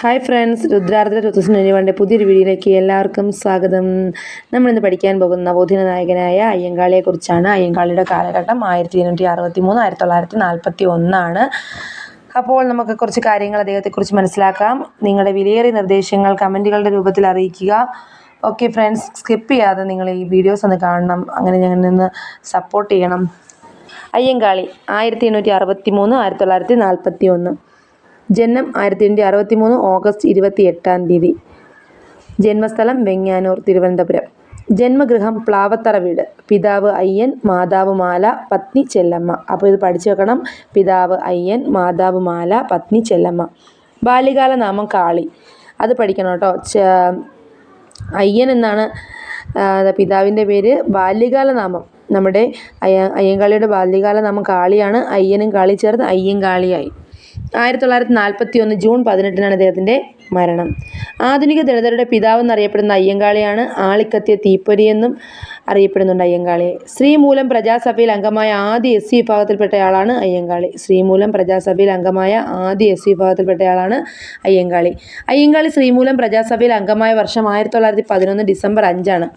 Hi friends രുദ്രാർദ്ര two thousand പുതിയൊരു വീഡിയോയിലേക്ക് എല്ലാവർക്കും സ്വാഗതം. നമ്മളിന്ന് പഠിക്കാൻ പോകുന്ന നവോദിന നായകനായ അയ്യങ്കാളിയെക്കുറിച്ചാണ് അയ്യങ്കാളിയുടെ കാലഘട്ടം ആയിരത്തി ഇരുന്നൂറ്റി അറുപത്തി മൂന്ന് ആയിരത്തി തൊള്ളായിരത്തി നാൽപ്പത്തി ഒന്നാണ് അപ്പോൾ നമുക്ക് കുറച്ച് കാര്യങ്ങൾ അദ്ദേഹത്തെക്കുറിച്ച് മനസ്സിലാക്കാം. നിങ്ങളുടെ വിലയേറിയ നിർദ്ദേശങ്ങൾ കമന്റുകളുടെ രൂപത്തിൽ അറിയിക്കുക. ഓക്കെ ഫ്രണ്ട്സ് സ്കിപ്പ് ചെയ്യാതെ നിങ്ങൾ ഈ വീഡിയോസ് ഒന്ന് കാണണം. അങ്ങനെ ഞങ്ങൾ നിന്ന് സപ്പോർട്ട് ചെയ്യണം. അയ്യങ്കാളി ആയിരത്തി എണ്ണൂറ്റി അറുപത്തി മൂന്ന് ആയിരത്തി തൊള്ളായിരത്തി നാൽപ്പത്തി ഒന്ന് ജനനം ആയിരത്തി എണ്ണൂറ്റി അറുപത്തി മൂന്ന് ഓഗസ്റ്റ് ഇരുപത്തി എട്ടാം തീയതി. ജന്മസ്ഥലം വെങ്ങാനൂർ തിരുവനന്തപുരം. ജന്മഗൃഹം പ്ലാവത്തറ വീട്. പിതാവ് അയ്യൻ മാതാവ് മാല പത്നി ചെല്ലമ്മ. അപ്പോൾ ഇത് പഠിച്ചു വെക്കണം. പിതാവ് അയ്യൻ മാതാവ് മാല പത്നി ചെല്ലമ്മ. ബാല്യകാല നാമം കാളി. അത് പഠിക്കണം കേട്ടോ. അയ്യൻ എന്നാണ് പിതാവിന്റെ പേര്. ബാല്യകാല നാമം. നമ്മുടെ അയ്യ അയ്യങ്കാളിയുടെ ബാല്യകാല നാമം കാളിയാണ്. അയ്യനും കാളി ചേർന്ന് അയ്യങ്കാളിയായി ആയിരത്തി തൊള്ളായിരത്തി നാൽപ്പത്തി ഒന്ന് ജൂൺ പതിനെട്ടിനാണ് അദ്ദേഹത്തിന്റെ മരണം. ആധുനിക ദളിതരുടെ പിതാവെന്നറിയപ്പെടുന്ന അയ്യങ്കാളിയാണ് ആളിക്കത്തിയ തീപ്പൊരിയെന്നും അറിയപ്പെടുന്നുണ്ട് അയ്യങ്കാളിയെ ശ്രീമൂലം പ്രജാസഭയിൽ അംഗമായ ആദ്യ എസ് സി വിഭാഗത്തിൽപ്പെട്ടയാളാണ് അയ്യങ്കാളി. ശ്രീമൂലം പ്രജാസഭയിൽ അംഗമായ ആദ്യ എസ് സി വിഭാഗത്തിൽപ്പെട്ടയാളാണ് അയ്യങ്കാളി. അയ്യങ്കാളി ശ്രീമൂലം പ്രജാസഭയിൽ അംഗമായ വർഷം ആയിരത്തി തൊള്ളായിരത്തി പതിനൊന്ന് ഡിസംബർ അഞ്ചാണ്.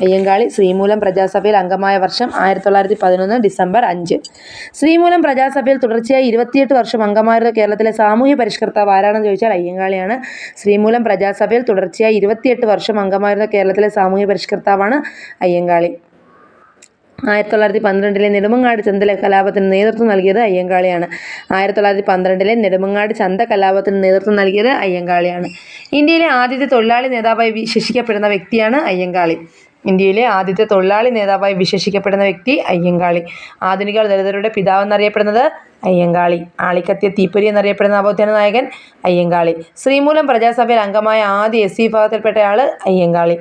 അയ്യങ്കാളി ശ്രീമൂലം പ്രജാസഭയിൽ അംഗമായ വർഷം ആയിരത്തി തൊള്ളായിരത്തി പതിനൊന്ന് ഡിസംബർ അഞ്ച്. ശ്രീമൂലം പ്രജാസഭയിൽ തുടർച്ചയായി ഇരുപത്തിയെട്ട് വർഷം അംഗമായിരുന്ന കേരളത്തിലെ സാമൂഹ്യ പരിഷ്കർത്താവ് ആരാണെന്ന് ചോദിച്ചാൽ അയ്യങ്കാളിയാണ്. ശ്രീമൂലം പ്രജാസഭയിൽ തുടർച്ചയായി ഇരുപത്തിയെട്ട് വർഷം അംഗമായിരുന്ന കേരളത്തിലെ സാമൂഹ്യ പരിഷ്കർത്താവാണ് അയ്യങ്കാളി. ആയിരത്തി തൊള്ളായിരത്തി പന്ത്രണ്ടിലെ നെടുമങ്ങാട് ചന്തല കലാപത്തിന് നേതൃത്വം നൽകിയത് അയ്യങ്കാളിയാണ്. ആയിരത്തി തൊള്ളായിരത്തി പന്ത്രണ്ടിലെ നെടുമങ്ങാട് ചന്ത കലാപത്തിന് നേതൃത്വം നൽകിയത് അയ്യങ്കാളിയാണ്. ഇന്ത്യയിലെ ആദ്യത്തെ തൊഴിലാളി നേതാവായി വിശേഷിക്കപ്പെടുന്ന വ്യക്തിയാണ് അയ്യങ്കാളി. ഇന്ത്യയിലെ ആദ്യത്തെ തൊഴിലാളി നേതാവായി വിശേഷിക്കപ്പെടുന്ന വ്യക്തി അയ്യങ്കാളി. ആധുനിക ദളിതരുടെ പിതാവെന്നറിയപ്പെടുന്നത് അയ്യങ്കാളി. ആളിക്കത്തിയ തീപ്പൊരി എന്നറിയപ്പെടുന്ന നവോത്ഥാന നായകൻ അയ്യങ്കാളി. ശ്രീമൂലം പ്രജാസഭയിൽ അംഗമായ ആദ്യ എസ് സി വിഭാഗത്തിൽപ്പെട്ടയാൾ അയ്യങ്കാളി.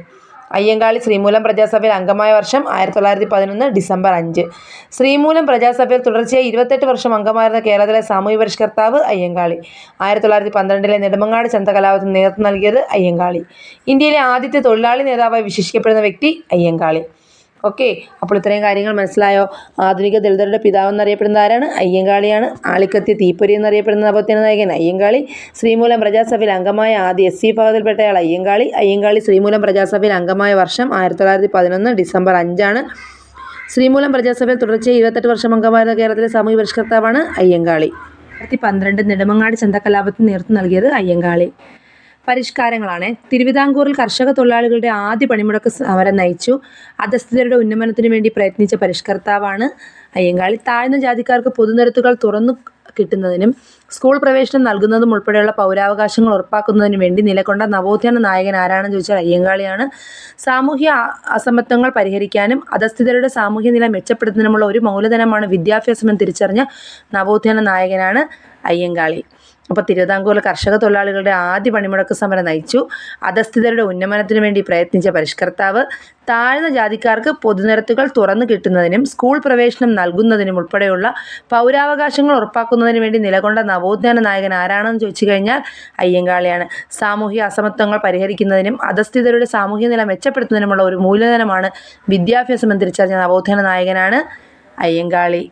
അയ്യങ്കാളി ശ്രീമൂലം പ്രജാസഭയിൽ അംഗമായ വർഷം ആയിരത്തി തൊള്ളായിരത്തി പതിനൊന്ന് ഡിസംബർ അഞ്ച്. ശ്രീമൂലം പ്രജാസഭയിൽ തുടർച്ചയായി ഇരുപത്തെട്ട് വർഷം അംഗമായിരുന്ന കേരളത്തിലെ സാമൂഹ്യ പരിഷ്കർത്താവ് അയ്യങ്കാളി. ആയിരത്തി തൊള്ളായിരത്തി പന്ത്രണ്ടിലെ നെടുമങ്ങാട് ചന്തകലാപത്തിന് നേതൃത്വം നൽകിയത് അയ്യങ്കാളി. ഇന്ത്യയിലെ ആദ്യത്തെ തൊഴിലാളി നേതാവായി വിശേഷിക്കപ്പെടുന്ന വ്യക്തി അയ്യങ്കാളി. ഓക്കെ അപ്പോൾ ഇത്രയും കാര്യങ്ങൾ മനസ്സിലായോ? ആധുനിക ദളിതരുടെ പിതാവ് എന്നറിയപ്പെടുന്ന ആരാണ്? അയ്യങ്കാളിയാണ്. ആളിക്കത്തിയ തീപ്പൊരി എന്നറിയപ്പെടുന്ന അപത്യന നായകൻ അയ്യങ്കാളി. ശ്രീമൂലം പ്രജാസഭയിൽ അംഗമായ ആദ്യ എസ് സി വിഭാഗത്തിൽപ്പെട്ടയാൾ അയ്യങ്കാളി. അയ്യങ്കാളി ശ്രീമൂലം പ്രജാസഭയിൽ അംഗമായ വർഷം ആയിരത്തി തൊള്ളായിരത്തി പതിനൊന്ന് ഡിസംബർ അഞ്ചാണ്. ശ്രീമൂലം പ്രജാസഭയിൽ തുടർച്ചയായി ഇരുപത്തെട്ട് വർഷം അംഗമായിരുന്ന കേരളത്തിലെ സാമൂഹ്യ പരിഷ്കർത്താവാണ് അയ്യങ്കാളി. രണ്ടായിരത്തി പന്ത്രണ്ട് നെടുമങ്ങാട് ചന്തക്കലാപത്തിന് നേതൃത്വം നൽകിയത് അയ്യങ്കാളി. പരിഷ്കാരങ്ങളാണ്. തിരുവിതാംകൂറിൽ കർഷക തൊഴിലാളികളുടെ ആദ്യ പണിമുടക്ക് സമരം നയിച്ചു. അധസ്ഥിതരുടെ ഉന്നമനത്തിനു വേണ്ടി പ്രയത്നിച്ച പരിഷ്കർത്താവാണ് അയ്യങ്കാളി. താഴ്ന്ന ജാതിക്കാർക്ക് പൊതുനിരത്തുകൾ തുറന്നു കിട്ടുന്നതിനും സ്കൂൾ പ്രവേശനം നൽകുന്നതും ഉൾപ്പെടെയുള്ള പൗരാവകാശങ്ങൾ ഉറപ്പാക്കുന്നതിനു വേണ്ടി നിലകൊണ്ട നവോത്ഥാന നായകൻ ആരാണെന്ന് ചോദിച്ചാൽ അയ്യങ്കാളിയാണ്. സാമൂഹ്യ അസമത്വങ്ങൾ പരിഹരിക്കാനും അധസ്ഥിതരുടെ സാമൂഹ്യ നില മെച്ചപ്പെടുത്തുന്നതിനുമുള്ള ഒരു മൗലധനമാണ് വിദ്യാഭ്യാസമെന്ന് തിരിച്ചറിഞ്ഞ നവോത്ഥാന നായകനാണ് അയ്യങ്കാളി. അപ്പോൾ തിരുവിതാംകൂറിൽ കർഷക തൊഴിലാളികളുടെ ആദ്യ പണിമുടക്ക് സമരം നയിച്ചു. അധസ്ഥിതരുടെ ഉന്നമനത്തിനു വേണ്ടി പ്രയത്നിച്ച പരിഷ്കർത്താവ് താഴ്ന്ന ജാതിക്കാർക്ക് പൊതുനിരത്തുകൾ തുറന്നു കിട്ടുന്നതിനും സ്കൂൾ പ്രവേശനം നൽകുന്നതിനും ഉൾപ്പെടെയുള്ള പൗരാവകാശങ്ങൾ ഉറപ്പാക്കുന്നതിന് വേണ്ടി നിലകൊണ്ട നവോത്ഥാന നായകൻ ആരാണെന്ന് ചോദിച്ചു കഴിഞ്ഞാൽ അയ്യങ്കാളിയാണ്. സാമൂഹിക അസമത്വങ്ങൾ പരിഹരിക്കുന്നതിനും അധസ്ഥിതരുടെ സാമൂഹ്യ നില മെച്ചപ്പെടുത്തുന്നതിനുമുള്ള ഒരു മൂലധനമാണ് വിദ്യാഭ്യാസമെന്ന് തിരിച്ചറിഞ്ഞ നവോത്ഥാന നായകനാണ് അയ്യങ്കാളി.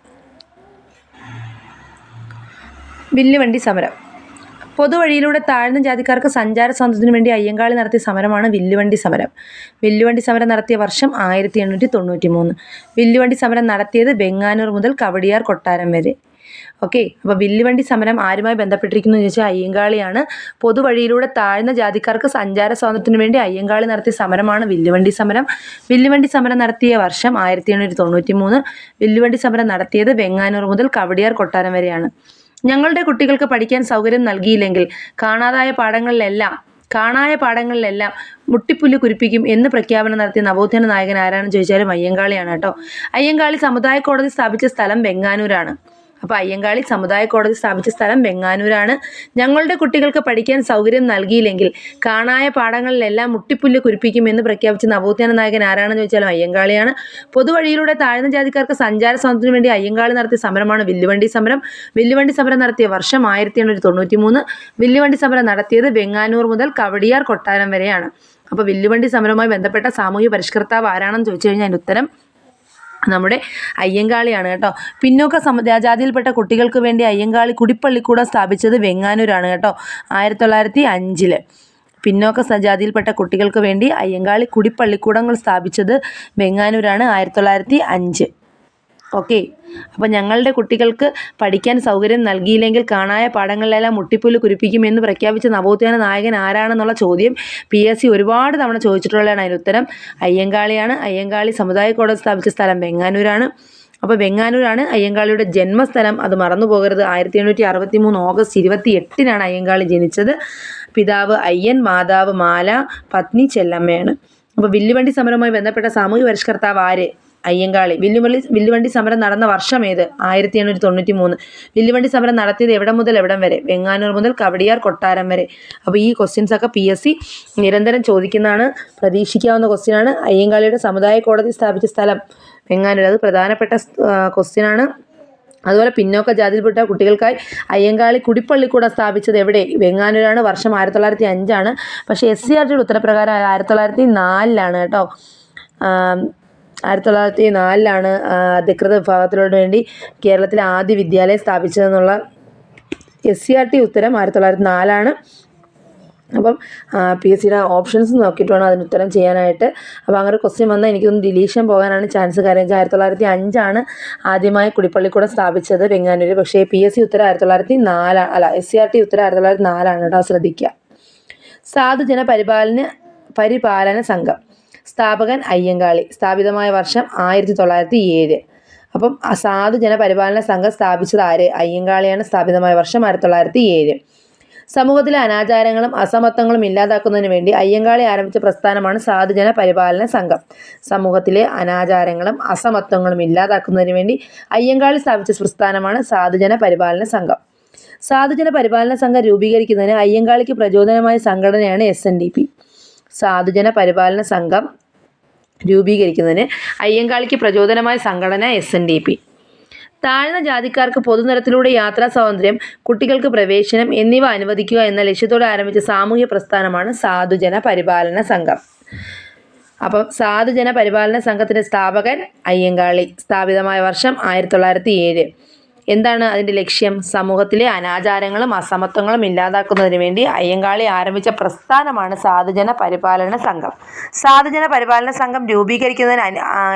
വില്ലുവണ്ടി സമരം. പൊതുവഴിയിലൂടെ താഴ്ന്ന ജാതിക്കാർക്ക് സഞ്ചാര സ്വാതന്ത്ര്യത്തിനു വേണ്ടി അയ്യങ്കാളി നടത്തിയ സമരമാണ് വില്ലുവണ്ടി സമരം. വില്ലുവണ്ടി സമരം നടത്തിയ വർഷം ആയിരത്തി എണ്ണൂറ്റി തൊണ്ണൂറ്റി മൂന്ന് വില്ലുവണ്ടി സമരം നടത്തിയത് ബെങ്ങാനൂർ മുതൽ കവടിയാർ കൊട്ടാരം വരെ. ഓക്കെ അപ്പോൾ വില്ലുവണ്ടി സമരം ആരുമായി ബന്ധപ്പെട്ടിരിക്കുന്നു എന്ന് ചോദിച്ചാൽ അയ്യങ്കാളിയാണ്. പൊതുവഴിയിലൂടെ താഴ്ന്ന ജാതിക്കാർക്ക് സഞ്ചാര സ്വാതന്ത്ര്യത്തിനു വേണ്ടി അയ്യങ്കാളി നടത്തിയ സമരമാണ് വില്ലുവണ്ടി സമരം. വില്ലുവണ്ടി സമരം നടത്തിയ വർഷം ആയിരത്തി എണ്ണൂറ്റി തൊണ്ണൂറ്റി മൂന്ന് വില്ലുവണ്ടി സമരം നടത്തിയത് ബെങ്ങാനൂർ മുതൽ കവടിയാർ കൊട്ടാരം വരെയാണ്. ഞങ്ങളുടെ കുട്ടികൾക്ക് പഠിക്കാൻ സൗകര്യം നൽകിയില്ലെങ്കിൽ കാണാതായ പാഠങ്ങളിലെല്ലാം കാണായ പാഠങ്ങളിലെല്ലാം മുട്ടിപ്പുല്ല് കുരിപ്പിക്കും എന്ന് പ്രഖ്യാപനം നടത്തിയ നവോത്ഥാന നായകൻ ആരാണെന്ന് ചോദിച്ചാലും അയ്യങ്കാളിയാണ് കേട്ടോ. അയ്യങ്കാളി സമുദായ കോടതി സ്ഥാപിച്ച സ്ഥലം വെങ്ങാനൂരാണ് അപ്പോൾ അയ്യങ്കാളി സമുദായ കോടതി സ്ഥാപിച്ച സ്ഥലം വെങ്ങാനൂരാണ്. ഞങ്ങളുടെ കുട്ടികൾക്ക് പഠിക്കാൻ സൗകര്യം നൽകിയില്ലെങ്കിൽ കാണായ പാഠങ്ങളിലെല്ലാം മുട്ടിപ്പുല്ല് കുരിപ്പിക്കുമെന്ന് പ്രഖ്യാപിച്ച നവോത്ഥാന നായകൻ ആരാണെന്ന് ചോദിച്ചാലും അയ്യങ്കാളിയാണ്. പൊതുവഴിയിലൂടെ താഴ്ന്ന ജാതിക്കാർക്ക് സഞ്ചാര സ്വാതന്ത്ര്യത്തിന് വേണ്ടി അയ്യങ്കാളി നടത്തിയ സമരമാണ് വില്ലുവണ്ടി സമരം. വില്ലുവണ്ടി സമരം നടത്തിയ വർഷം ആയിരത്തി എണ്ണൂറ്റി തൊണ്ണൂറ്റി മൂന്ന് വില്ലുവണ്ടി സമരം നടത്തിയത് വെങ്ങാനൂർ മുതൽ കവടിയാർ കൊട്ടാരം വരെയാണ്. അപ്പോൾ വില്ലുവണ്ടി സമരവുമായി ബന്ധപ്പെട്ട സാമൂഹ്യ പരിഷ്കർത്താവ് ആരാണെന്ന് ചോദിച്ചു കഴിഞ്ഞാൽ അതിന്റെ ഉത്തരം നമ്മുടെ അയ്യങ്കാളിയാണ് കേട്ടോ. പിന്നോക്ക സമജാതിയിൽപ്പെട്ട കുട്ടികൾക്ക് വേണ്ടി അയ്യങ്കാളി കുടിപ്പള്ളിക്കൂടം സ്ഥാപിച്ചത് വെങ്ങാനൂരാണ് കേട്ടോ ആയിരത്തി തൊള്ളായിരത്തി അഞ്ചിൽ പിന്നോക്ക സജാതിയിൽപ്പെട്ട കുട്ടികൾക്ക് വേണ്ടി അയ്യങ്കാളി കുടിപ്പള്ളിക്കൂടങ്ങൾ സ്ഥാപിച്ചത് വെങ്ങാനൂരാണ് ആയിരത്തി തൊള്ളായിരത്തി അഞ്ച് ഓക്കെ അപ്പോൾ ഞങ്ങളുടെ കുട്ടികൾക്ക് പഠിക്കാൻ സൗകര്യം നൽകിയില്ലെങ്കിൽ കാണായ പാഠങ്ങളിലെല്ലാം മുട്ടിപ്പുല്ല് കുരിപ്പിക്കുമെന്ന് പ്രഖ്യാപിച്ച നവോത്ഥാന നായകൻ ആരാണെന്നുള്ള ചോദ്യം പി എസ് സി ഒരുപാട് തവണ ചോദിച്ചിട്ടുള്ളതാണ് അതിന് ഉത്തരം. അയ്യങ്കാളിയാണ്. അയ്യങ്കാളി സമുദായ കോടതി സ്ഥാപിച്ച സ്ഥലം വെങ്ങാനൂരാണ്. അപ്പോൾ വെങ്ങാനൂരാണ് അയ്യങ്കാളിയുടെ ജന്മസ്ഥലം. അത് മറന്നു പോകരുത്. ആയിരത്തി എണ്ണൂറ്റി അറുപത്തി മൂന്ന് ഓഗസ്റ്റ് ഇരുപത്തി എട്ടിനാണ് അയ്യങ്കാളി ജനിച്ചത്. പിതാവ് അയ്യൻ മാതാവ് മാല പത്നി ചെല്ലമ്മയാണ്. അപ്പോൾ വില്ലുവണ്ടി സമരവുമായി ബന്ധപ്പെട്ട സാമൂഹ്യ പരിഷ്കർത്താവ് ആര്? അയ്യങ്കാളി. വില്ലുവള്ളി വില്ലുവണ്ടി സമരം നടന്ന വർഷം ഏത്? ആയിരത്തി എണ്ണൂറ്റി തൊണ്ണൂറ്റി മൂന്ന് വില്ലുവണ്ടി സമരം നടത്തിയത് എവിടെ മുതൽ എവിടം വരെ? വെങ്ങാനൂർ മുതൽ കവടിയാർ കൊട്ടാരം വരെ. അപ്പോൾ ഈ ക്വസ്റ്റ്യൻസ് ഒക്കെ പി എസ് സി നിരന്തരം ചോദിക്കുന്നതാണ് പ്രതീക്ഷിക്കാവുന്ന ക്വസ്റ്റ്യനാണ് അയ്യങ്കാളിയുടെ സമുദായ കോടതി സ്ഥാപിച്ച സ്ഥലം വെങ്ങാനൂർ. അത് പ്രധാനപ്പെട്ട ക്വസ്റ്റ്യനാണ് അതുപോലെ പിന്നോക്ക ജാതിയിൽപ്പെട്ട കുട്ടികൾക്കായി അയ്യങ്കാളി കുടിപ്പള്ളിക്കൂടം സ്ഥാപിച്ചത് എവിടെ? വെങ്ങാനൂരാണ്. വർഷം ആയിരത്തി തൊള്ളായിരത്തി അഞ്ചാണ് പക്ഷേ എസ് സി ആർ ടിയുടെ ഉത്തരപ്രകാരം ആയിരത്തി തൊള്ളായിരത്തി നാലിലാണ് കേട്ടോ ആയിരത്തി തൊള്ളായിരത്തി നാലിലാണ് അധികൃത വിഭാഗത്തിനോട് വേണ്ടി കേരളത്തിലെ ആദ്യ വിദ്യാലയം സ്ഥാപിച്ചതെന്നുള്ള എസ് സി ആർ ടി ഉത്തരം ആയിരത്തി തൊള്ളായിരത്തി നാലാണ് അപ്പം പി എസ് സിയുടെ ഓപ്ഷൻസ് നോക്കിയിട്ട് വേണം അതിന് ഉത്തരം ചെയ്യാനായിട്ട്. അപ്പോൾ അങ്ങനെ ക്വസ്റ്റ്യൻ വന്നാൽ എനിക്കൊന്ന് ഡിലീഷൻ പോകാനാണ് ചാൻസ് കാര്യം. ആയിരത്തി തൊള്ളായിരത്തി അഞ്ചാണ് ആദ്യമായി കുടിപ്പള്ളിക്കൂടം സ്ഥാപിച്ചത് വെങ്ങാനൂർ പക്ഷേ പി എസ് സി ഉത്തരം ആയിരത്തി തൊള്ളായിരത്തി നാലാണ് അല്ല എസ് സി ആർ ടി ഉത്തരം ആയിരത്തി തൊള്ളായിരത്തി നാലാണ് കേട്ടോ ശ്രദ്ധിക്കുക. സാധുജന പരിപാലന പരിപാലന സംഘം. സ്ഥാപകൻ അയ്യങ്കാളി. സ്ഥാപിതമായ വർഷം ആയിരത്തി തൊള്ളായിരത്തി ഏഴ് അപ്പം സാധു ജനപരിപാലന സംഘം സ്ഥാപിച്ചത് ആര്? അയ്യങ്കാളിയാണ് സ്ഥാപിതമായ വർഷം ആയിരത്തി തൊള്ളായിരത്തി ഏഴ് സമൂഹത്തിലെ അനാചാരങ്ങളും അസമത്വങ്ങളും ഇല്ലാതാക്കുന്നതിന് വേണ്ടി അയ്യങ്കാളി ആരംഭിച്ച പ്രസ്ഥാനമാണ് സാധുജന പരിപാലന സംഘം. സമൂഹത്തിലെ അനാചാരങ്ങളും അസമത്വങ്ങളും ഇല്ലാതാക്കുന്നതിന് വേണ്ടി അയ്യങ്കാളി സ്ഥാപിച്ച പ്രസ്ഥാനമാണ് സാധുജന പരിപാലന സംഘം. സാധുജന പരിപാലന സംഘം രൂപീകരിക്കുന്നതിന് അയ്യങ്കാളിക്ക് പ്രചോദനമായ സംഘടനയാണ് എസ് എൻ ഡി പി സാധുജന പരിപാലന സംഘം രൂപീകരിക്കുന്നതിന് അയ്യങ്കാളിക്ക് പ്രചോദനമായ സംഘടന എസ് എൻ ഡി പി താഴ്ന്ന ജാതിക്കാർക്ക് പൊതുനിരത്തിലൂടെ യാത്രാ സ്വാതന്ത്ര്യം കുട്ടികൾക്ക് പ്രവേശനം എന്നിവ അനുവദിക്കുക എന്ന ലക്ഷ്യത്തോടെ ആരംഭിച്ച സാമൂഹ്യ പ്രസ്ഥാനമാണ് സാധുജന പരിപാലന സംഘം. അപ്പം സാധുജന പരിപാലന സംഘത്തിന്റെ സ്ഥാപകൻ അയ്യങ്കാളി. സ്ഥാപിതമായ വർഷം ആയിരത്തി തൊള്ളായിരത്തി ഏഴ്. എന്താണ് അതിന്റെ ലക്ഷ്യം? സമൂഹത്തിലെ അനാചാരങ്ങളും അസമത്വങ്ങളും ഇല്ലാതാക്കുന്നതിന് വേണ്ടി അയ്യങ്കാളി ആരംഭിച്ച പ്രസ്ഥാനമാണ് സാധുജന പരിപാലന സംഘം. സാധുജന പരിപാലന സംഘം രൂപീകരിക്കുന്നതിന്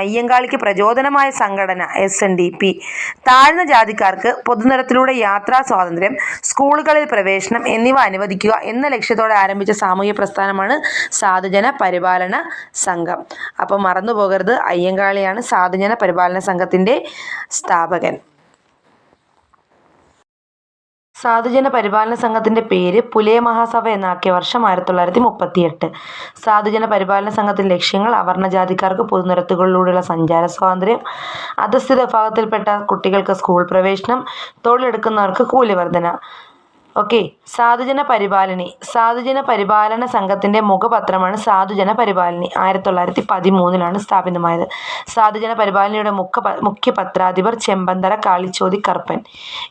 അയ്യങ്കാളിക്ക് പ്രചോദനമായ സംഘടന എസ് എൻ ഡി പി താഴ്ന്ന ജാതിക്കാർക്ക് പൊതുനിരത്തിലൂടെ യാത്രാ സ്വാതന്ത്ര്യം സ്കൂളുകളിൽ പ്രവേശനം എന്നിവ അനുവദിക്കുക എന്ന ലക്ഷ്യത്തോടെ ആരംഭിച്ച സാമൂഹ്യ പ്രസ്ഥാനമാണ് സാധുജന പരിപാലന സംഘം. അപ്പം മറന്നു പോകരുത് അയ്യങ്കാളിയാണ് സാധുജന പരിപാലന സംഘത്തിന്റെ സ്ഥാപകൻ. സാധുജന പരിപാലന സംഘത്തിന്റെ പേര് പുലയ മഹാസഭ എന്നാക്കിയ വർഷം ആയിരത്തി തൊള്ളായിരത്തി മുപ്പത്തിയെട്ട് സാധുജന പരിപാലന സംഘത്തിന്റെ ലക്ഷ്യങ്ങൾ അവർണജാതിക്കാർക്ക് പൊതുനിരത്തുകളിലൂടെയുള്ള സഞ്ചാര സ്വാതന്ത്ര്യം അധസ്ഥിത വിഭാഗത്തിൽപ്പെട്ട കുട്ടികൾക്ക് സ്കൂൾ പ്രവേശനം തൊഴിലെടുക്കുന്നവർക്ക് കൂലി വർധന ഓക്കെ. സാധുജന പരിപാലനി. സാധുജന പരിപാലന സംഘത്തിന്റെ മുഖപത്രമാണ് സാധുജന പരിപാലനി. ആയിരത്തി തൊള്ളായിരത്തി പതിമൂന്നിലാണ് സ്ഥാപിതമായത്. സാധുജന പരിപാലനയുടെ മുഖ മുഖ്യ പത്രാധിപർ ചെമ്പന്തറ കാളിച്ചോതി കറുപ്പൻ.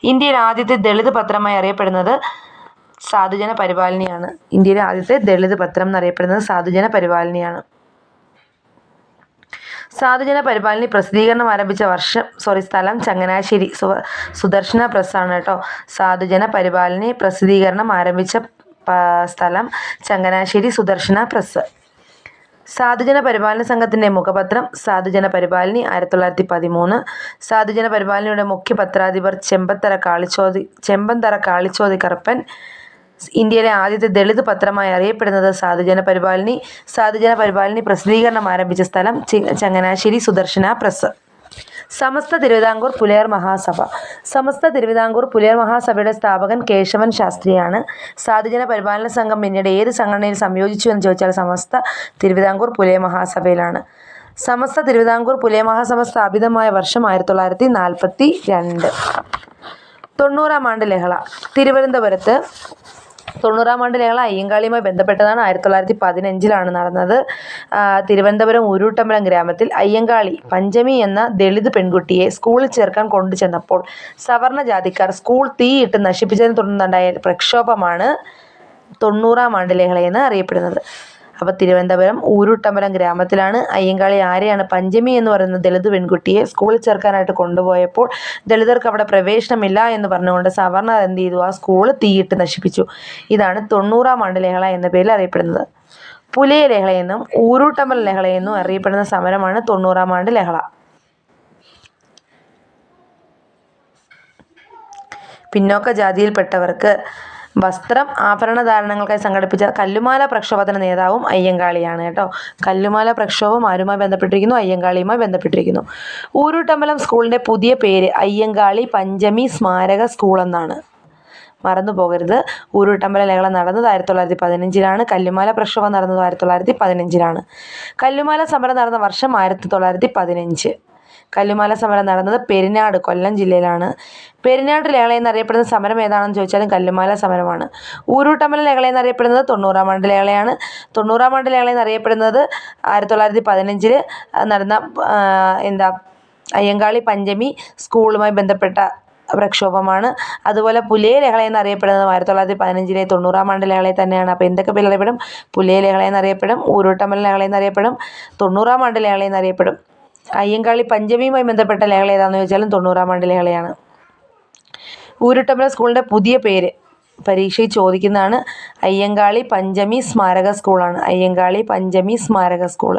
ഇന്ത്യയിലെ ആദ്യത്തെ ദളിത് പത്രമായി അറിയപ്പെടുന്നത് സാധുജന പരിപാലനിയാണ്. ഇന്ത്യയിലെ ആദ്യത്തെ ദളിത് പത്രം എന്നറിയപ്പെടുന്നത് സാധുജന പരിപാലനിയാണ്. സാധുജന പരിപാലനി പ്രസിദ്ധീകരണം ആരംഭിച്ച വർഷം സോറി സ്ഥലം ചങ്ങനാശ്ശേരി സുദർശന പ്രസ്സാണ് കേട്ടോ. സാധുജന പരിപാലനി പ്രസിദ്ധീകരണം ആരംഭിച്ച സ്ഥലം ചങ്ങനാശ്ശേരി സുദർശന പ്രസ്. സാധുജന പരിപാലന സംഘത്തിന്റെ മുഖപത്രം സാധുജന പരിപാലനി ആയിരത്തി തൊള്ളായിരത്തി പതിമൂന്ന് സാധുജന പരിപാലനയുടെ മുഖ്യ പത്രാധിപർ ചെമ്പത്തറ കാളിച്ചോതി ചെമ്പന്തറ കാളിച്ചോതി കറുപ്പൻ ഇന്ത്യയിലെ ആദ്യത്തെ ദളിത് പത്രമായി അറിയപ്പെടുന്നത് സാധുജന പരിപാലിനി സാധുജന പരിപാലിനി പ്രസിദ്ധീകരണം ആരംഭിച്ച സ്ഥലം ചങ്ങനാശ്ശേരി സുദർശന പ്രസ്. സമസ്ത തിരുവിതാംകൂർ പുലയർ മഹാസഭ. സമസ്ത തിരുവിതാംകൂർ പുലയർ മഹാസഭയുടെ സ്ഥാപകൻ കേശവൻ ശാസ്ത്രിയാണ്. സാധുജന പരിപാലന സംഘം പിന്നീട് ഏത് സംഘടനയിൽ സംയോജിച്ചു എന്ന് ചോദിച്ചാൽ സമസ്ത തിരുവിതാംകൂർ പുലയ മഹാസഭയിലാണ്. സമസ്ത തിരുവിതാംകൂർ പുലയ മഹാസഭ സ്ഥാപിതമായ വർഷം ആയിരത്തി തൊള്ളായിരത്തി നാൽപ്പത്തി രണ്ട്. തൊണ്ണൂറാം ആണ്ട് ലഹള. തിരുവനന്തപുരത്ത് തൊണ്ണൂറാം ആണ്ട് ഞങ്ങൾ അയ്യങ്കാളിയുമായി ബന്ധപ്പെട്ടതാണ്. ആയിരത്തി തൊള്ളായിരത്തി പതിനഞ്ചിലാണ് നടന്നത് തിരുവനന്തപുരം ഉരുട്ടമ്പലം ഗ്രാമത്തിൽ അയ്യങ്കാളി പഞ്ചമി എന്ന ദളിത് പെൺകുട്ടിയെ സ്കൂളിൽ ചേർക്കാൻ കൊണ്ടുചെന്നപ്പോൾ സവർണ ജാതിക്കാർ സ്കൂൾ തീയിട്ട് നശിപ്പിച്ചതിനെ തുടർന്നുണ്ടായ പ്രക്ഷോഭമാണ് തൊണ്ണൂറാം ആണ്ട് ലഹളയെന്ന് അറിയപ്പെടുന്നത്. അപ്പോൾ തിരുവനന്തപുരം ഊരുട്ടമ്പലം ഗ്രാമത്തിലാണ് അയ്യങ്കാളി ആരെയാണ് പഞ്ചമി എന്ന് പറയുന്ന ദളിത് പെൺകുട്ടിയെ സ്കൂളിൽ ചേർക്കാനായിട്ട് കൊണ്ടുപോയപ്പോൾ ദളിതർക്ക് അവിടെ പ്രവേശനമില്ല എന്ന് പറഞ്ഞുകൊണ്ട് സവർണർ എന്ത് ചെയ്തു? ആ സ്കൂൾ തീയിട്ട് നശിപ്പിച്ചു. ഇതാണ് തൊണ്ണൂറാം ആണ്ട് ലഹള എന്ന പേരിൽ അറിയപ്പെടുന്നത്. പുലിയ ലഹളയെന്നും ഊരൂട്ടമ്പൽ ലഹളയെന്നും അറിയപ്പെടുന്ന സമരമാണ് തൊണ്ണൂറാം ആണ്ട് ലഹള. പിന്നോക്ക ജാതിയിൽപ്പെട്ടവർക്ക് വസ്ത്രം ആഭരണ ധാരണങ്ങൾക്കായി സംഘടിപ്പിച്ച കല്ലുമാല പ്രക്ഷോഭത്തിന് നേതാവും അയ്യങ്കാളിയാണ് കേട്ടോ. കല്ലുമാല പ്രക്ഷോഭം ആരുമായി ബന്ധപ്പെട്ടിരിക്കുന്നു? അയ്യങ്കാളിയുമായി ബന്ധപ്പെട്ടിരിക്കുന്നു. ഊരൂട്ടമ്പലം സ്കൂളിന്റെ പുതിയ പേര് അയ്യങ്കാളി പഞ്ചമി സ്മാരക സ്കൂൾ എന്നാണ്. മറന്നു പോകരുത്. ഊരുട്ടമ്പല ലഹള നടന്നത് ആയിരത്തി തൊള്ളായിരത്തി പതിനഞ്ചിലാണ്. കല്ലുമാല പ്രക്ഷോഭം നടന്നത് ആയിരത്തി തൊള്ളായിരത്തി പതിനഞ്ചിലാണ്. കല്ലുമാല സമരം നടന്ന വർഷം ആയിരത്തി തൊള്ളായിരത്തി പതിനഞ്ച്. കല്ലുമാല സമരം നടന്നത് പെരിനാട് കൊല്ലം ജില്ലയിലാണ്. പെരിനാട് ലേള എന്നറിയപ്പെടുന്ന സമരം ഏതാണെന്ന് ചോദിച്ചാലും കല്ലുമാല സമരമാണ്. ഊരൂട്ടമ്പല ലേള എന്നറിയപ്പെടുന്നത് തൊണ്ണൂറാം ആണ്ട് ലേളയാണ് തൊണ്ണൂറാം ആണ്ട് ലേള എന്നറിയപ്പെടുന്നത് ആയിരത്തി തൊള്ളായിരത്തി പതിനഞ്ചിൽ നടന്ന എന്താ അയ്യങ്കാളി പഞ്ചമി സ്കൂളുമായി ബന്ധപ്പെട്ട പ്രക്ഷോഭമാണ്. അതുപോലെ പുലേ ലഹള എന്നറിയപ്പെടുന്നത് ആയിരത്തി തൊള്ളായിരത്തി പതിനഞ്ചിലെ തൊണ്ണൂറാം ആണ്ട് ലഹളയെ തന്നെയാണ്. അപ്പോൾ എന്തൊക്കെ പേരിൽ അറിയപ്പെടും? പുലയ ലഹള എന്നറിയപ്പെടും ഊരൂട്ടമ്മൽ ലഹള എന്നറിയപ്പെടും തൊണ്ണൂറാം ആണ്ട് ലഹള എന്നറിയപ്പെടും. അയ്യങ്കാളി പഞ്ചമിയുമായി ബന്ധപ്പെട്ട ലേഖല ഏതാണെന്ന് ചോദിച്ചാലും തൊണ്ണൂറാം ആണ്ട് ലേഖലയാണ് ഊരുട്ടമ്പല സ്കൂളിന്റെ പുതിയ പേര് പരീക്ഷയിൽ ചോദിക്കുന്നതാണ് അയ്യങ്കാളി പഞ്ചമി സ്മാരക സ്കൂളാണ്. അയ്യങ്കാളി പഞ്ചമി സ്മാരക സ്കൂൾ.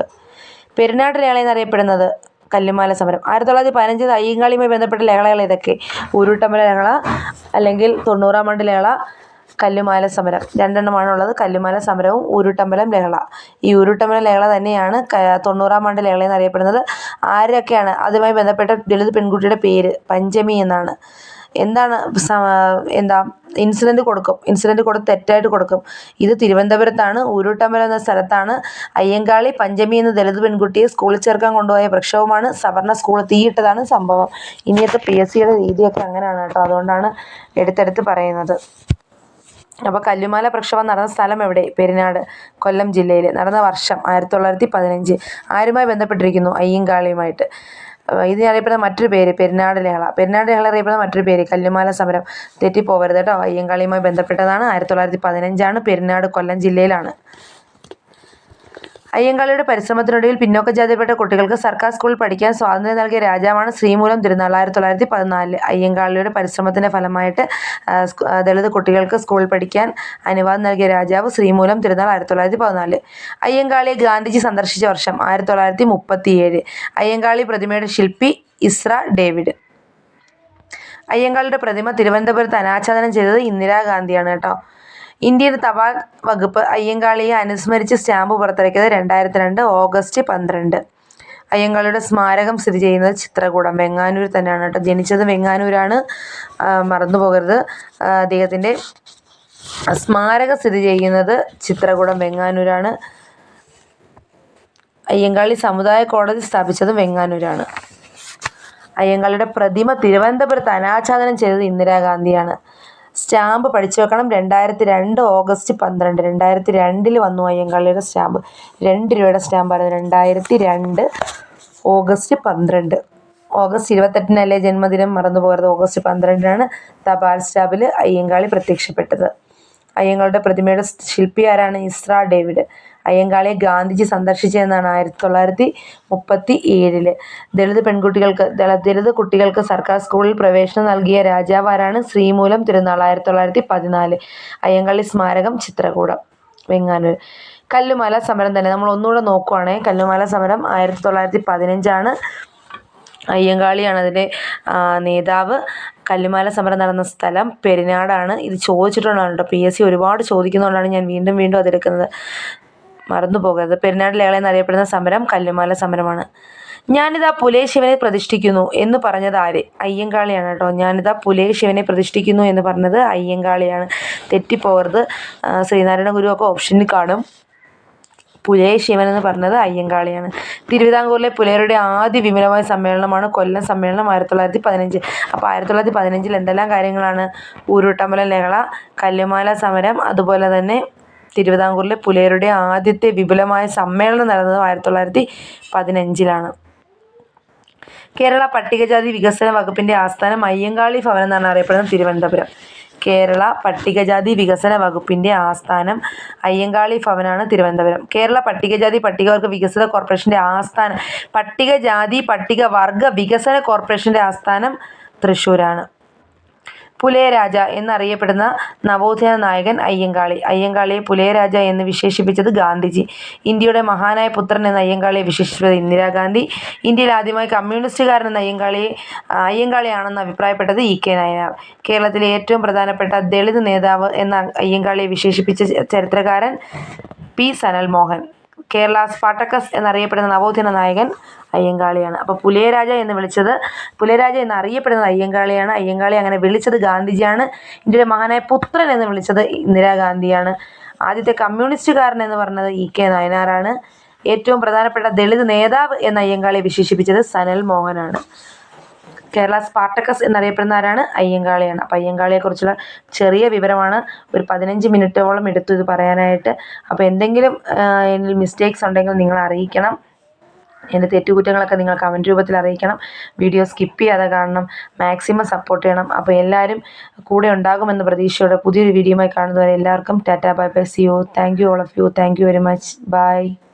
പെരുന്നാട് ലഹള എന്നറിയപ്പെടുന്നത് കല്ലുമാല സമരം. ആയിരത്തി തൊള്ളായിരത്തി പതിനഞ്ചിൽ അയ്യങ്കാളിയുമായി ബന്ധപ്പെട്ട ലഹളകൾ ഇതൊക്കെ ഊരുട്ടമ്പല ലേഖ അല്ലെങ്കിൽ തൊണ്ണൂറാം ആണ്ട് ലഹള കല്ലുമാല സമരം. രണ്ടെണ്ണമാണ് ഉള്ളത് കല്ലുമാല സമരവും ഊരുട്ടമ്പലം ലഹള. ഈ ഊരുട്ടമ്പലം ലഹള തന്നെയാണ് തൊണ്ണൂറാം ആണ്ട് ലഹള എന്നറിയപ്പെടുന്നത്. ആരൊക്കെയാണ്? അതുമായി ബന്ധപ്പെട്ട ദളിത് പെൺകുട്ടിയുടെ പേര് പഞ്ചമി എന്നാണ്. എന്താണ് എന്താ ഇൻസിഡന്റ് കൊടുക്കും. ഇൻസിഡന്റ് കൊടുത്ത് തെറ്റായിട്ട് കൊടുക്കും. ഇത് തിരുവനന്തപുരത്താണ്. ഊരുട്ടമ്പലം എന്ന സ്ഥലത്താണ് അയ്യങ്കാളി പഞ്ചമി എന്ന ദളിത് പെൺകുട്ടിയെ സ്കൂളിൽ ചേർക്കാൻ കൊണ്ടുപോയ പ്രക്ഷോഭമാണ്. സവർണ സ്കൂൾ തീയിട്ടതാണ് സംഭവം. ഇനിയത്തെ പി എസ് സിയുടെ രീതിയൊക്കെ അങ്ങനെയാണ് കേട്ടോ. അതുകൊണ്ടാണ് എടുത്തെടുത്ത് പറയുന്നത്. അപ്പോൾ കല്ലുമാല പ്രക്ഷോഭം നടന്ന സ്ഥലം എവിടെ? പെരിനാട് കൊല്ലം ജില്ലയിൽ നടന്ന വർഷം ആയിരത്തി തൊള്ളായിരത്തി പതിനഞ്ച് ആരുമായി ബന്ധപ്പെട്ടിരിക്കുന്നു? അയ്യങ്കാളിയുമായിട്ട്. ഇതിനെ ഇതിന് അറിയപ്പെടുന്ന മറ്റൊരു പേര് പെരുന്നാട് ലഹള. പെരുന്നാട് ലഹള അറിയപ്പെടുന്ന മറ്റൊരു പേര് കല്ലുമാല സമരം. തെറ്റിപ്പോവരുത് കേട്ടോ. അയ്യങ്കാളിയുമായി ബന്ധപ്പെട്ടതാണ്. ആയിരത്തി തൊള്ളായിരത്തി പതിനഞ്ചാണ് പെരുന്നാട് കൊല്ലം ജില്ലയിലാണ്. അയ്യങ്കാളിയുടെ പരിശ്രമത്തിനൊടുവിൽ പിന്നോക്ക ജാതിപ്പെട്ട കുട്ടികൾക്ക് സർക്കാർ സ്കൂളിൽ പഠിക്കാൻ സ്വാതന്ത്ര്യം നൽകിയ രാജാവാണ് ശ്രീമൂലം തിരുനാൾ ആയിരത്തി തൊള്ളായിരത്തി പതിനാലിൽ അയ്യങ്കാളിയുടെ പരിശ്രമത്തിന്റെ ഫലമായിട്ട് ദളിത് കുട്ടികൾക്ക് സ്കൂളിൽ പഠിക്കാൻ അനുവാദം നൽകിയ രാജാവ് ശ്രീമൂലം തിരുനാൾ ആയിരത്തി തൊള്ളായിരത്തി പതിനാല് അയ്യങ്കാളിയെ ഗാന്ധിജി സന്ദർശിച്ച വർഷം ആയിരത്തി തൊള്ളായിരത്തി മുപ്പത്തിയേഴ് അയ്യങ്കാളി പ്രതിമയുടെ ശില്പി ഇസ്ര ഡേവിഡ്. അയ്യങ്കാളിയുടെ പ്രതിമ തിരുവനന്തപുരത്ത് അനാച്ഛാദനം ചെയ്തത് ഇന്ദിരാഗാന്ധിയാണ് കേട്ടോ. ഇന്ത്യൻ തപാൽ വകുപ്പ് അയ്യങ്കാളിയെ അനുസ്മരിച്ച് സ്റ്റാമ്പ് പുറത്തിറക്കിയത് രണ്ടായിരത്തി രണ്ട് ഓഗസ്റ്റ് പന്ത്രണ്ട്. അയ്യങ്കാളിയുടെ സ്മാരകം സ്ഥിതി ചെയ്യുന്നത് ചിത്രകൂടം. വെങ്ങാനൂർ തന്നെയാണ് കേട്ടോ. ജനിച്ചത് വെങ്ങാനൂരാണ്. മറന്നുപോകരുത് മറന്നു പോകരുത്. അദ്ദേഹത്തിന്റെ സ്മാരകം സ്ഥിതി ചെയ്യുന്നത് ചിത്രകൂടം വെങ്ങാനൂരാണ്. അയ്യങ്കാളി സമുദായ കോടതി സ്ഥാപിച്ചത് വെങ്ങാനൂരാണ്. അയ്യങ്കാളിയുടെ പ്രതിമ തിരുവനന്തപുരത്ത് അനാച്ഛാദനം ചെയ്തത് ഇന്ദിരാഗാന്ധിയാണ്. സ്റ്റാമ്പ് പഠിച്ചു വെക്കണം. രണ്ടായിരത്തി രണ്ട് ഓഗസ്റ്റ് പന്ത്രണ്ട് രണ്ടായിരത്തി രണ്ടിൽ വന്നു അയ്യങ്കാളിയുടെ സ്റ്റാമ്പ്. രണ്ട് രൂപയുടെ സ്റ്റാമ്പായിരുന്നു രണ്ടായിരത്തി രണ്ട് ഓഗസ്റ്റ് പന്ത്രണ്ട്. ഓഗസ്റ്റ് ഇരുപത്തെട്ടിനല്ലേ ജന്മദിനം? മറന്നു പോകരുത്. ഓഗസ്റ്റ് പന്ത്രണ്ടിനാണ് തപാൽ സ്റ്റാമ്പിൽ അയ്യങ്കാളി പ്രത്യക്ഷപ്പെട്ടത്. അയ്യങ്കാളിയുടെ പ്രതിമയുടെ ശില്പി ആരാണ്? Ezra David. അയ്യങ്കാളിയെ ഗാന്ധിജി സന്ദർശിച്ചതെന്നാണ് ആയിരത്തി തൊള്ളായിരത്തി മുപ്പത്തി ഏഴിൽ ദളിത് പെൺകുട്ടികൾക്ക് ദള- ദളിത് കുട്ടികൾക്ക് സർക്കാർ സ്കൂളിൽ പ്രവേശനം നൽകിയ രാജാവാരാണ് ശ്രീമൂലം തിരുനാൾ ആയിരത്തി തൊള്ളായിരത്തി പതിനാല് അയ്യങ്കാളി സ്മാരകം ചിത്രകൂടം വെങ്ങാനൂർ. കല്ലുമാല സമരം തന്നെ നമ്മൾ ഒന്നുകൂടെ നോക്കുവാണെങ്കിൽ കല്ലുമാല സമരം ആയിരത്തി തൊള്ളായിരത്തി പതിനഞ്ചാണ് അയ്യങ്കാളിയാണ് അതിന്റെ നേതാവ്. കല്ലുമാല സമരം നടന്ന സ്ഥലം പെരിനാടാണ്. ഇത് ചോദിച്ചിട്ടുള്ളതാണ് കേട്ടോ. പി എസ് സി ഒരുപാട് ചോദിക്കുന്നതുകൊണ്ടാണ് ഞാൻ വീണ്ടും വീണ്ടും അതെടുക്കുന്നത്. മറന്നു പോകരുത്. പെരിനാട് ലേള എന്നറിയപ്പെടുന്ന സമരം കല്ലുമാല സമരമാണ്. ഞാനിതാ പുലേ ശിവനെ പ്രതിഷ്ഠിക്കുന്നു എന്ന് പറഞ്ഞത് ആര്? അയ്യങ്കാളിയാണ് കേട്ടോ. ഞാനിതാ പുലേ ശിവനെ പ്രതിഷ്ഠിക്കുന്നു എന്ന് പറഞ്ഞത് അയ്യങ്കാളിയാണ്. തെറ്റിപ്പോകരുത്. ശ്രീനാരായണ ഗുരു ഒക്കെ ഓപ്ഷനിൽ കാണും. പുലയ ശിവൻ എന്ന് പറഞ്ഞത് അയ്യങ്കാളിയാണ്. തിരുവിതാംകൂറിലെ പുലയരുടെ ആദ്യ വിപുലമായ സമ്മേളനമാണ് കൊല്ലം സമ്മേളനം ആയിരത്തി തൊള്ളായിരത്തി പതിനഞ്ച്. അപ്പോൾ ആയിരത്തി തൊള്ളായിരത്തി പതിനഞ്ചിൽ എന്തെല്ലാം കാര്യങ്ങളാണ്? ഊരുട്ടമ്പലം ലഹള കല്ലുമാല സമരം അതുപോലെ തന്നെ തിരുവിതാംകൂറിലെ പുലയരുടെ ആദ്യത്തെ വിപുലമായ സമ്മേളനം നടന്നത് ആയിരത്തി തൊള്ളായിരത്തി പതിനഞ്ചിലാണ്. കേരള പട്ടികജാതി വികസന വകുപ്പിന്റെ ആസ്ഥാനം അയ്യങ്കാളി ഭവൻ എന്നാണ് അറിയപ്പെടുന്നത് തിരുവനന്തപുരം. കേരള പട്ടികജാതി വികസന വകുപ്പിന്റെ ആസ്ഥാനം അയ്യങ്കാളി ഭവനാണ് തിരുവനന്തപുരം. കേരള പട്ടികജാതി പട്ടികവർഗ വികസന കോർപ്പറേഷന്റെ ആസ്ഥാനം പട്ടികജാതി പട്ടികവർഗ വികസന കോർപ്പറേഷന്റെ ആസ്ഥാനം തൃശ്ശൂരാണ്. പുലയരാജ എന്നറിയപ്പെടുന്ന നവോത്ഥാന നായകൻ അയ്യങ്കാളി. അയ്യങ്കാളിയെ പുലയരാജ എന്ന് വിശേഷിപ്പിച്ചത് ഗാന്ധിജി. ഇന്ത്യയുടെ മഹാനായ പുത്രൻ എന്ന അയ്യങ്കാളിയെ വിശേഷിപ്പിച്ചത് ഇന്ദിരാഗാന്ധി. ഇന്ത്യയിൽ ആദ്യമായി കമ്മ്യൂണിസ്റ്റുകാരൻ എന്ന അയ്യങ്കാളിയെ അയ്യങ്കാളിയാണെന്ന് അഭിപ്രായപ്പെട്ടത് ഇ കെ നായനാർ. കേരളത്തിലെ ഏറ്റവും പ്രധാനപ്പെട്ട ദളിത് നേതാവ് എന്ന അയ്യങ്കാളിയെ വിശേഷിപ്പിച്ച ചരിത്രകാരൻ പി സനൽമോഹൻ. കേരള സ്പാട്ടക്കസ് എന്നറിയപ്പെടുന്ന നവോത്ഥാന നായകൻ അയ്യങ്കാളിയാണ്. അപ്പോൾ പുലയരാജ എന്ന് വിളിച്ചത്. പുലയരാജ എന്ന് അറിയപ്പെടുന്നത് അയ്യങ്കാളിയാണ്. അയ്യങ്കാളി അങ്ങനെ വിളിച്ചത് ഗാന്ധിജിയാണ്. ഇന്ത്യയുടെ മഹാനായ പുത്രൻ എന്ന് വിളിച്ചത് ഇന്ദിരാഗാന്ധിയാണ് ആദ്യത്തെ കമ്മ്യൂണിസ്റ്റുകാരൻ എന്ന് പറഞ്ഞത് ഇ കെ നായനാറാണ്. ഏറ്റവും പ്രധാനപ്പെട്ട ദളിത് നേതാവ് എന്ന അയ്യങ്കാളിയെ വിശേഷിപ്പിച്ചത് സനൽ മോഹനാണ്. കേരള സ്പാർട്ടക്കസ് എന്നറിയപ്പെടുന്ന ആരാണ്? അയ്യങ്കാളിയാണ്. അപ്പോൾ അയ്യങ്കാളിയെക്കുറിച്ചുള്ള ചെറിയ വിവരമാണ്. ഒരു പതിനഞ്ച് മിനിറ്റോളം എടുത്തു ഇത് പറയാനായിട്ട്. അപ്പോൾ എന്തെങ്കിലും അതിൽ മിസ്റ്റേക്സ് ഉണ്ടെങ്കിൽ നിങ്ങൾ അറിയിക്കണം. എന്റെ തെറ്റുകുറ്റങ്ങളൊക്കെ നിങ്ങൾ കമന്റ് രൂപത്തിൽ അറിയിക്കണം. വീഡിയോ സ്കിപ്പ് ചെയ്യാതെ കാണണം. മാക്സിമം സപ്പോർട്ട് ചെയ്യണം. അപ്പോൾ എല്ലാവരും കൂടെ ഉണ്ടാകുമെന്ന പ്രതീക്ഷയോടെ പുതിയൊരു വീഡിയോയുമായി കാണുന്നവരെ എല്ലാവർക്കും tata bye bye see you thank you all of you thank you very much bye